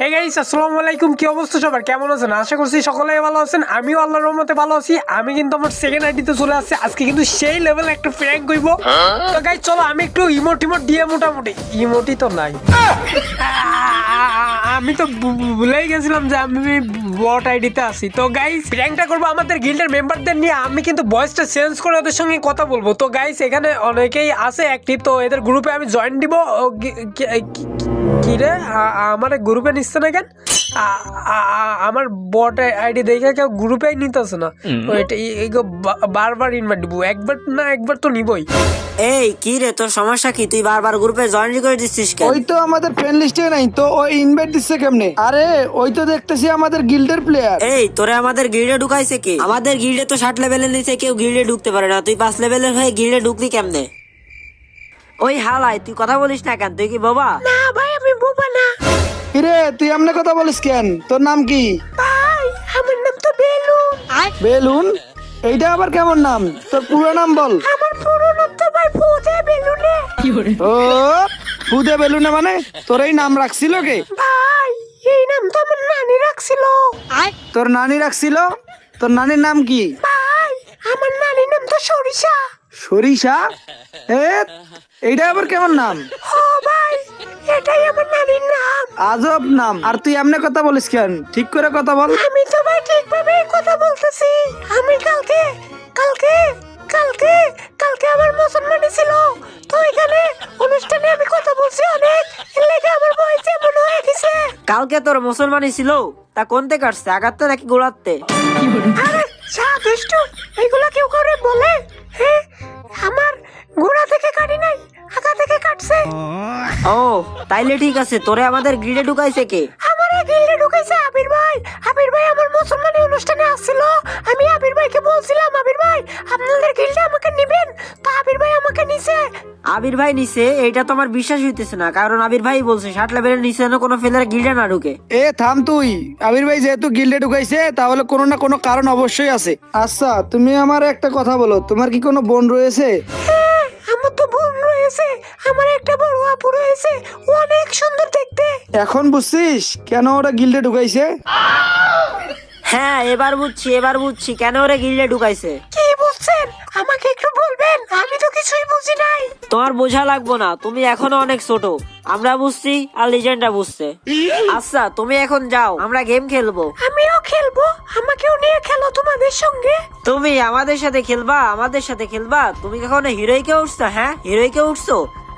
Hey guys আসসালামু আলাইকুম। কি অবস্থা সবার? কেমন আছেন? আশা করছি সকলেই ভালো আছেন। আমিও আল্লাহর রহমতে ভালো আছি। আমি কিন্তু আমার সেকেন্ড আইডিতে চলে আসছি। আজকে কিন্তু সেই লেভেল একটা প্র্যাঙ্ক কইব তো গাইস চলো আমি একটু ইমোট ইমোট দিয়ে মোটামুটি। ইমোটি তো নাই। আমি তো ভুলেই গেছিলাম যে আমি বট আইডিতে আছি। তো গাইস প্র্যাঙ্কটা করব আমাদের গিল্ডের মেম্বারদের নিয়ে। আমি কিন্তু ভয়েসটা চেঞ্জ করে ওদের সঙ্গে কথা বলব। তো গাইস এখানে অনেকেই আছে অ্যাক্টিভ তো এদের গ্রুপে আমি জয়েন দিব। কি- রে আমার গ্রুপে নিচ্ছে না কেন? আমার বট আইডি দেখে কেউ গ্রুপেই নিতেছে না। ওইটা বারবার ইনভাইট দিব। একবার না একবার তো নিবই। এই কি রে তোর সমস্যা কি? তুই বারবার গ্রুপে জয়েন করে দিচ্ছিস কেন? ওই তো আমাদের ফ্রেন্ড লিস্টে নাই তো ওই ইনভাইট দিচ্ছে কেমনে? আরে ওই তো দেখতেছি আমাদের গিল্ডের প্লেয়ার এই তোরে আমাদের গিল্ডে ঢুকাইছে কি? আমাদের গিল্ডে তো ষাট লেভেলের নিচে কেউ গিল্ডে ঢুকতে পারে না। তুই পাঁচ লেভেলের হয়ে গিল্ডে ঢুকলি কেমনে? ওই হালাই তুই কথা বলিস না কেন? তুই কি বাবা? না না। কিরে তুই এমনি কথা বলিস কেন? তোর নাম কি? ভাই আমার নাম তো বেলু। বেলুন? এইটা আবার কেমন নাম? তোর পুরো নাম বল। আমার পুরো নাম তো ভাই ফুদে বেলুনে ও খুদে বেলুনে মানে? তোর এই নাম রাখছিল কে? ভাই এই নাম তো আমার নানি রাখছিল। তোর নানি রাখছিল? তোর নানির নাম কি? ভাই আমার নানির নাম তো সরিষা। সরিষা? এ এইটা আবার কেমন নাম? ও ভাই এটাই আমার নাম আজব নাম। আর তুই এমনি কথা বলিস কেন? ঠিক করে কথা বল। আমি তো ভাই ঠিকভাবে কথা বলতেছি। আমি কালকে কালকে কালকে কালকে আমার মুসলমানি ছিল। তো এখানে অনুষ্ঠানে আমি কথা বলছি অনেক। লেগে আমার বয়স এমন হয়ে গেছে। কালকে তোর মুসলমানই ছিল তা কোনতে কাটছে আগাতে নাকি গোড়াতে আরে যা দুষ্টু এগুলা কেউ করে বলে? তাইলে ঠিক আছে তোরে আমাদের গিল্ডে ঢুকাইছে কে? আমার এই গিল্ডে ঢুকেছে আবির ভাই। আবির ভাই আমার মুসলমানি অনুষ্ঠানে আসছিল। আমি আবির ভাইকে বলছিলাম আবির ভাই আপনাদের গিল্ডে আমাকে নেবেন? তো আবির ভাই আমাকে নিছে। আবির ভাই নিছে এইটা তো আমার বিশ্বাস হইতেছে না কারণ আবির ভাই বলছে ষাট লেভেলের নিচে যেন কোনো ফেলার গিল্ডে না ঢুকে। এ থাম তুই। আবির ভাই যেহেতু গিল্ডে ঢুকাইছে তাহলে কোনো না কোনো কারণ অবশ্যই আছে। আচ্ছা তুমি আমার একটা কথা বলো তোমার কি কোনো বোন রয়েছে? হ্যাঁ আমার তো বোন রয়েছে আমার একটা বড় আপু রয়েছে। অনেক সুন্দর দেখতে। এখন বুঝছিস কেন ওরা গিল্ডে ঢুকাইছে? হ্যাঁ এবার বুঝছি এবার বুঝছি। কেন ওরে গিল্ডে ঢুকাইছে? কি বুঝছেন আমাকে একটু বলবেন? আমি তো কিছুই বুঝি নাই। তোমার বোঝা লাগবো না তুমি এখনও অনেক ছোট। আমরা বুঝছি আর লিজেন্ডরা বুঝছে। আচ্ছা তুমি এখন যাও আমরা গেম খেলব। আমিও খেলব? আমাকেও নিয়ে খেলো তোমাদের সঙ্গে? তুমি আমাদের সাথে খেলবা আমাদের সাথে খেলবা। তুমি কখনো হিরোইকে উঠছো হ্যাঁ? হিরোইকে উঠছো?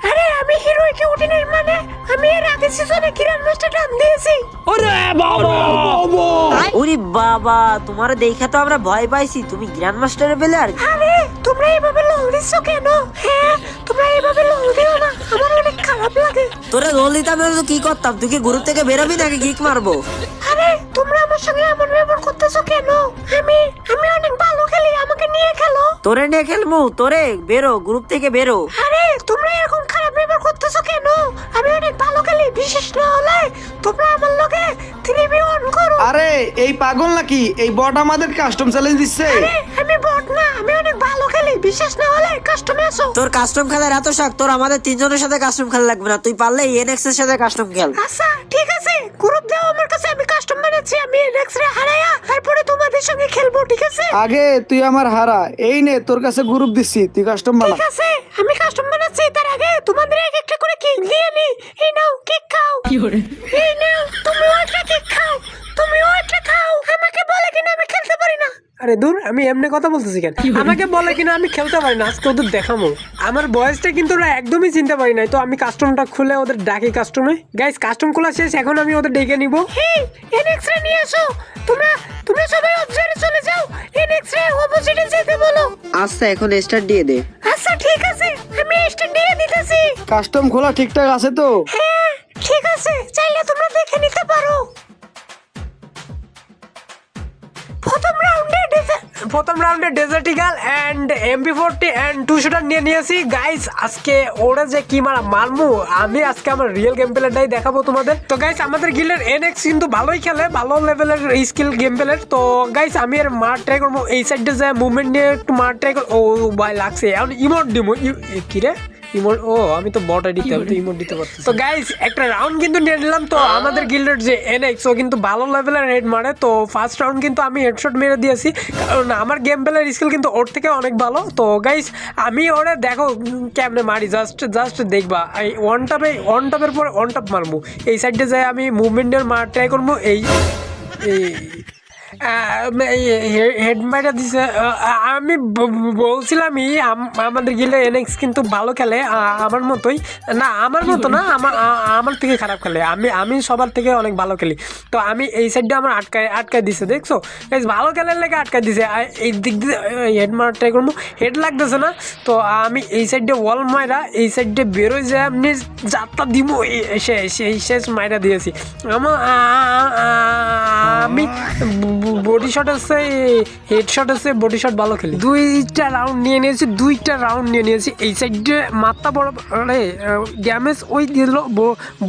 আরে আমি হিরোইকে উঠি নাই মানে? আমি এর আগে সিজনে কিরান মাস্টার টান দিয়েছি ওরে বাবা! তোমার দেখে তো আমরা ভয় পাইছি। তুমি গ্র্যান্ড মাস্টারের প্লেয়ার আরে তোমরা লল দিচ্ছ কেন? হ্যাঁ তোমরা লল দিও না। আমার অনেক খারাপ লাগে। তোরে গোল দিতাম না তো কি করতাম? তুই কি গ্রুপ থেকে বেরোবি নাকি কিক মারবো? আরে তোমরা আমার সঙ্গে এমন ব্যবহার করতেছো কেন? আমি আমি অনেক ভালো খেলি আমাকে নিয়ে খেলো। তোরে নিয়ে খেলব তোরে বেরো গ্রুপ থেকে বেরো। আরে তোমরা এরকম খারাপ ব্যবহার করতেছো কেন? আমি অনেক ভালো খেলি বিশেষ না হলে তোমরা আরে এই পাগল নাকি? এই বট আমাদের কাস্টম চ্যালেঞ্জ দিচ্ছে। আমি বট না আমি অনেক ভালো খেলি বিশেষ না হলে কাস্টমে আসো। তোর কাস্টম খেলার এত শখ তোর আমাদের তিনজনের সাথে কাস্টম খেলা লাগবে না। তুই পারলে এনএক্স এর সাথে কাস্টম খেল। আচ্ছা ঠিক আছে গ্রুপ দাও আমার কাছে আমি কাস্টম বানাচ্ছি আমি নেক্সট রে হারাইয়া তারপরে তোমাদের সঙ্গে খেলব ঠিক আছে? আগে তুই আমার হারা এই নে তোর কাছে গ্রুপ দিচ্ছি তুই কাস্টম বানা। ঠিক আছে আমি কাস্টম বানাচ্ছি তার আগে তোমাদের এক একটা করে কেক দিয়ে নি। এই নাও কেক খাও। কি করে? এই নাও তুমিও একটা কেক খাও তুমিও একটা খাও আমাকে বলে কিনা আমি খেলতে পারি না আরে দূর আমি এমনি কথা বলতেছি কেন? আমাকে বলে কিনা আমি খেলতে পারি না আজকে ওদের দেখামো। আমার বয়সটা কিন্তু ওরা একদমই চিনতে পারি নাই তো আমি কাস্টমটা খুলে ওদের ডাকি কাস্টমে গাইস কাস্টম খোলা শেষ এখন আমি ওদের ডেকে নিব। হেই এনএক্স রে নিয়ে এসো। তোমরা তোমরা সবাই অবজারে চলে যাও। এনএক্স রে অপোজিটে যেতে বলো। আচ্ছা এখন স্টার্ট দিয়ে দে। আচ্ছা ঠিক আছে। আমি স্ট্যান্ড দিয়ে দিতেছি। কাস্টম খোলা ঠিকঠাক আছে তো? হ্যাঁ ঠিক আছে। চাইলে প্রথম রাউন্ডে desert eagle and MP forty and two shooter নিয়ে নিয়েছি। গাইস আজকে ওরা যে কি মারা মারমু, আমি আজকে আমার রিয়েল গেম প্লেটাই দেখাবো তোমাদের। তো গাইস আমাদের গিলের এনএক্স কিন্তু ভালোই খেলে, ভালো লেভেলের স্কিল গেম প্লেয়ার তো গাইস আমি এর মার ট্রাই করব। এই সাইডে যে মুভমেন্ট নিয়ে একটু মার ট্রাই করব ও ভাই লাগছে। এখন ইমোট ডিমো কিরে ইমোট ও আমি তো বট আইডি আমি তো ইমোট দিতে পারছি তো গাইস একটা রাউন্ড কিন্তু নিয়ে নিলাম তো আমাদের গিল্ডের যে এনএক্স ও কিন্তু ভালো লেভেলের হেড মারে তো ফার্স্ট রাউন্ড কিন্তু আমি হেডশট মেরে দিয়েছি কারণ আমার গেম প্লেয়ার স্কিল কিন্তু ওর থেকে অনেক ভালো। তো গাইস আমি ওরে দেখো কেমনে মারি জাস্ট জাস্ট দেখবা এই ওয়ান টাপে ওয়ান টাপের পর ওয়ান টাপ মারবো এই সাইডে যাই আমি মুভমেন্টের মার ট্রাই করব এই এই হেড মাইটা দিছে আমি বলছিলামই আমাদের গিলে এনএক্স কিন্তু ভালো খেলে আমার মতোই। না আমার মতো না আমার আমার থেকে খারাপ খেলে। আমি আমি সবার থেকে অনেক ভালো খেলি। তো আমি এই সাইডটা আমার আটকায় আটকায় দিছে দেখছ? ভালো খেলার লেগে আটকায় দিছে। এই দিক দিয়ে হেড মারা ট্রাই করব। হেড লাগতেছে না। তো আমি এই সাইডে ওয়াল মাইরা এই সাইডে বেরোয় যায় আপনি যাত্রা দিব শেষ শেষ মাইরা দিয়েছি। আমার আমি বডি শট আছে হেড শট আছে বডি শট ভালো খেলি। দুইটা রাউন্ড নিয়ে নিয়েছি দুইটা রাউন্ড নিয়ে নিয়েছি। এই সাইডে মাথা বড় আরে ড্যামেজ ওই দিল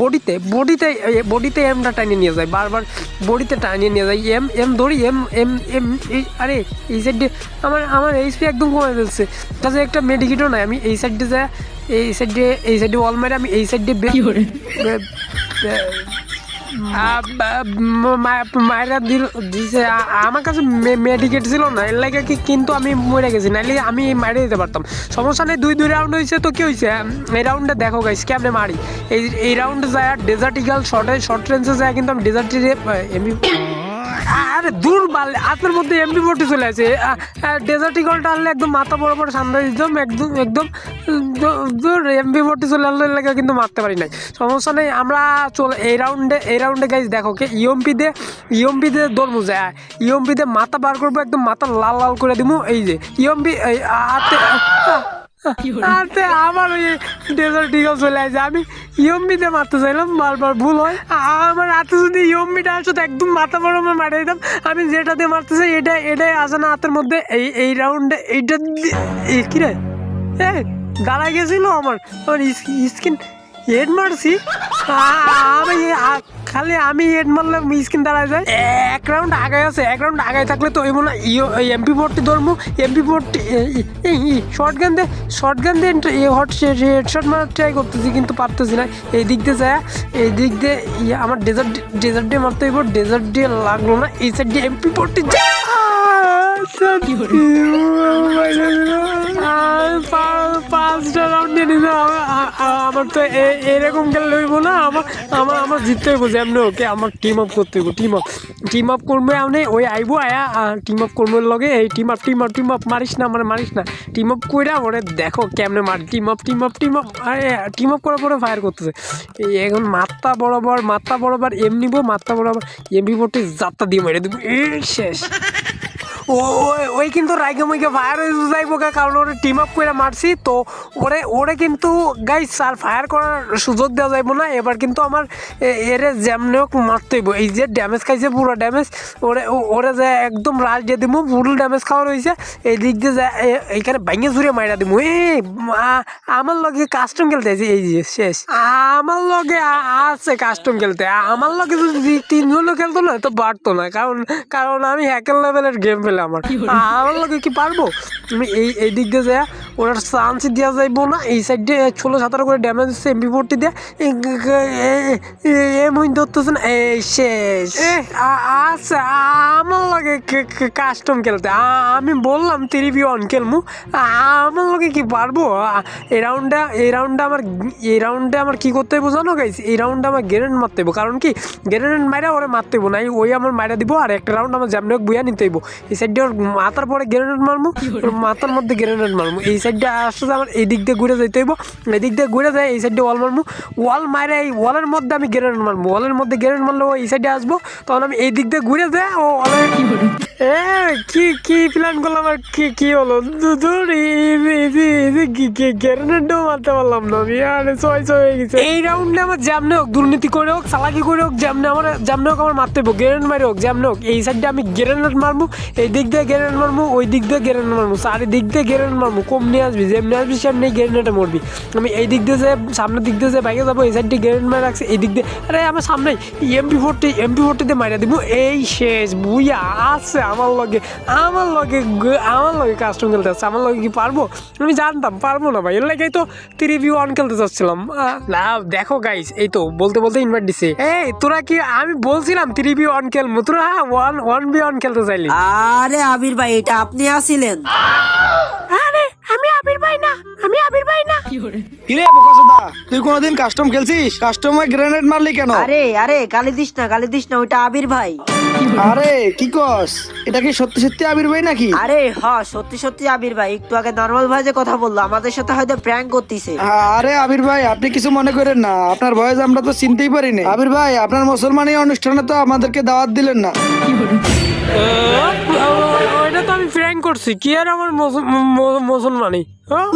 বডিতে বডিতে বডিতে এমটা টানিয়ে নিয়ে যায় বারবার বডিতে টানিয়ে নিয়ে যায় এম এম ধরি এম এম এম এই আরে এই সাইডে আমার আমার এইচপি একদম কমে যাচ্ছে। তাতে একটা মেডিকেটও নাই আমি এই সাইডে যা এই সাইডে এই সাইডে ওয়াল মেরে আমি এই সাইডে মায়েরা দিল দিছে আমার কাছে মেডিকেট ছিল না, এর লাগে কি কিন্তু আমি মরে গেছি, নাইলে আমি মারে দিতে পারতাম। সমস্যা নেই, দুই দুই রাউন্ড হয়েছে তো কি হয়েছে এই রাউন্ডে দেখো গাইস কেমনে মারি? এই এই রাউন্ডে যায় ডেজার্ট ইগাল শর্টে শর্ট রেঞ্জে যায় কিন্তু আমি ডেজার্ট এমনি আরে দূর বাল আপনার মধ্যে এমপি ফোর্টি চলে আছে ডেজার্ট ইগলটা আনলে একদম মাথা বরাবর সামনে দিতাম একদম একদম দূর এমপি ফোর্টি চলে আনলে লাগে কিন্তু মারতে পারি নাই। সমস্যা নেই, আমরা চলে, এই রাউন্ডে এই রাউন্ডে গাইজ দেখো কে ইএমপি দিয়ে ইএমপি দিয়ে দৌড়বো যায় ইএমপি দিয়ে মাথা বার করব, একদম মাথা লাল লাল করে দিব এই যে ইএমপি এই হাতে আরে আমার ওই ডেজার্ট ডিগল চলে আসে আমি ইয়ম্বিতে মারতে চাইলাম, বারবার ভুল হয়। আমার হাতে যদি ইয়ম্বিটা আসতো একদম মাথা বড় আমার মারে দিতাম। আমি যেটা দিয়ে মারতে চাই, এটা এটাই আসে না হাতের মধ্যে। এই এই রাউন্ডে এইটা দিয়ে- এই কি রে? হ্যাঁ দাঁড়া গেছিল আমার। আমার স্কিন হেড মারছি? আমি খালি আমি হেড মারলাম স্কিন দাঁড়ায় যায়। এক রাউন্ড আগায় আছে এক রাউন্ড আগায় থাকলে তো এই মনে এমপি ফোরটি ধরবো। এমপি ফোরটি শর্ট গান দিয়ে শর্ট গান দিয়ে হট হেডশট মারার ট্রাই করতেছি কিন্তু পারতেছি না। এই দিক দিয়ে যায় এই দিক দিয়ে ইয়ে, আমার ডেজার্ট ডেজার্ট দিয়ে মারতে হইব ডেজার্ট দিয়ে লাগল না এই সাইড দিয়ে এমপি ফোরটি পাঁচটা রাউন্ড নিয়ে নিল আমার তো এরকম খেললে হইব না আমার আমার আমার জিততে হইব যে এমনি ওকে আমার টিম আপ করতে হইব টিম আপ টিম আপ করবে আপনি ওই আইবো আয়া টিম আপ করবে লগে এই team up team up team up মারিস না আমার মারিস না টিম আপ কইরা ওরে দেখো কেমনে মার team up team up team up আরে টিম আপ করার পরে ফায়ার করতেছে এই এখন মাথা বরাবর মাথা বরাবর এম নিবো মাথা বরাবর এমবি ফোরটি যাত্রা দিয়ে মেরে দেবো এই শেষ ওই- কিন্তু রাইগে মুইগে ফায়ার যাইবো কারণ ওরে টিম আপ করে মারছি, তো ওরে ওরে কিন্তু গাইস আর ফায়ার করার সুযোগ দেওয়া যাইবো না। এবার কিন্তু আমার এরে যেমনি হোক মারতে হইব। এই যে ড্যামেজ খাইছে, পুরো ড্যামেজ ওরে ওরে যে একদম রাশ দিয়ে দিব ফুল ড্যামেজ খাওয়া রয়েছে এই দিক দিয়ে যা এইখানে ভাঙে চুরে মাইরা দিব এ আমার লগে কাস্টম খেলতে আছে এই যে, শেষ। আমার লগে আছে কাস্টম খেলতে। আমার লগে যদি তিনজনও খেলতো না, তো বাড়তো না, কারণ কারণ আমি হ্যাকের লেভেলের গেম ফেলে আমার। আমার লগে কি পারব? আমি এই এই দিক দিয়ে যায় ওনার চান্স দেওয়া যাইবো না। এই সাইড দিয়ে ষোলো সতেরো করে ড্যামেজ দিচ্ছে এমপি ফোরটি দিয়ে। এ মুই ধরতেছে না। এই শেষ। এ, আ- আছে আমার লগে কাস্টম খেলতে। আমি বললাম ভি ওয়ান খেলমু। আমার লগে কি পারব? এই রাউন্ডে এই রাউন্ডে আমার এই রাউন্ডে আমার কি করতে হইব জানো গাইস এই রাউন্ডে আমার গ্রেনেড মারতে হইব। কারণ কি? গ্রেনেড মাইরা ওরে মারতে হইব না ওই আমার মাইরা দিব আর একটা রাউন্ড আমার যেমন হোক বুয়া নিতে হইব। এই সাইডে ওর মাথার পরে গ্রেনেড ওর মাথার মধ্যে গ্রেনেড মারমু। এই সাইডে আসতে আমার এই দিক দিয়ে ঘুরে যাইতে হইব। এই দিক দিয়ে ঘুরে যায় এই সাইডে ওয়াল মারমু। ওয়াল মারে এই ওয়ালের মধ্যে আমি গ্রেনেড মারমু। ওয়ালের মধ্যে গ্রেনেড মারলে ও এই সাইডে আসব। তখন আমি এই দিক দিয়ে ঘুরে যায় ও ওয়ালে কি কি প্ল্যান করলাম আর কি কি হলো? দূর গ্রেনেডও মারতে পারলাম না আমি। আরে ছয় ছয় হয়ে গেছে। এই রাউন্ডে আমার যেমনে হোক দুর্নীতি করে হোক চালাকি করে হোক যেমনে আমার যেমনে হোক আমার মারতে হইব। গ্রেনেড মারি হোক যেমনে হোক। এই সাইডে আমি গ্রেনেড মারবো এই দিক দিয়ে গ্রেনেড মারমু, ওই দিক দিয়ে গ্রেনেড মারমু চারি দিক দিয়ে গ্রেনেড মারমু কম নিয়ে আসবি যেমনি আসবি সেমনি গ্রেনেডে মরবি। আমি এই দিক দিয়ে যে, সামনের দিক দিয়ে যে বাইকে যাব, এই সাইডে গ্রেনেড মারা রাখছি, এই দিক দিয়ে আরে, আমার সামনে এমপি ফোরটি এমপি ফোরটি দিয়ে মারা দিব। এই শেষ, বুইয়া, আছে আমার লগে আমার লগে আমার লগে কাস্টম খেলতে চাচ্ছে আমার লগে কি পারব? আমি জানতাম, পারব না ভাই। এর লাগেই তো থ্রি ওয়ান খেলতে চাচ্ছিলাম। না, দেখো গাইস এই তো, বলতে বলতে ইনভাইট দিছে। এই, তোরা কি আমি বলছিলাম থ্রি ওয়ান খেলব, তোরা ওয়ান ওয়ান বি ওয়ান খেলতে চাইলি। আরে আবির ভাই এটা আপনি আসিলেন আরে আমি আবির ভাই না আমি আবির ভাই না। কিরে বোকাসোদা তুই কোনোদিন কাস্টম খেলছিস? কাস্টমে গ্রেনেড মারলি কেন? আরে আরে গালি দিস না গালি দিস না ওইটা আবির ভাই। আরে কি কস? এটা কি সত্যি সত্যি আবির ভাই নাকি? আরে হ সত্যি সত্যি আবির ভাই। একটু আগে নর্মাল ভাই যে কথা বলল। আমাদের সাথে হয়তো প্র্যাঙ্ক করতেছে। আরে আবির ভাই আপনি কিছু মনে করেন না। আপনার ভয়েস আমরা তো চিনতেই পারিনি। আবির ভাই আপনার মুসলমানি অনুষ্ঠানে তো আমাদেরকে দাওয়াত দিলেন না। ওইটা তো আমি ফ্র্যাঙ্ক করছি। কি আর আমার মুসলমানি? হ্যাঁ?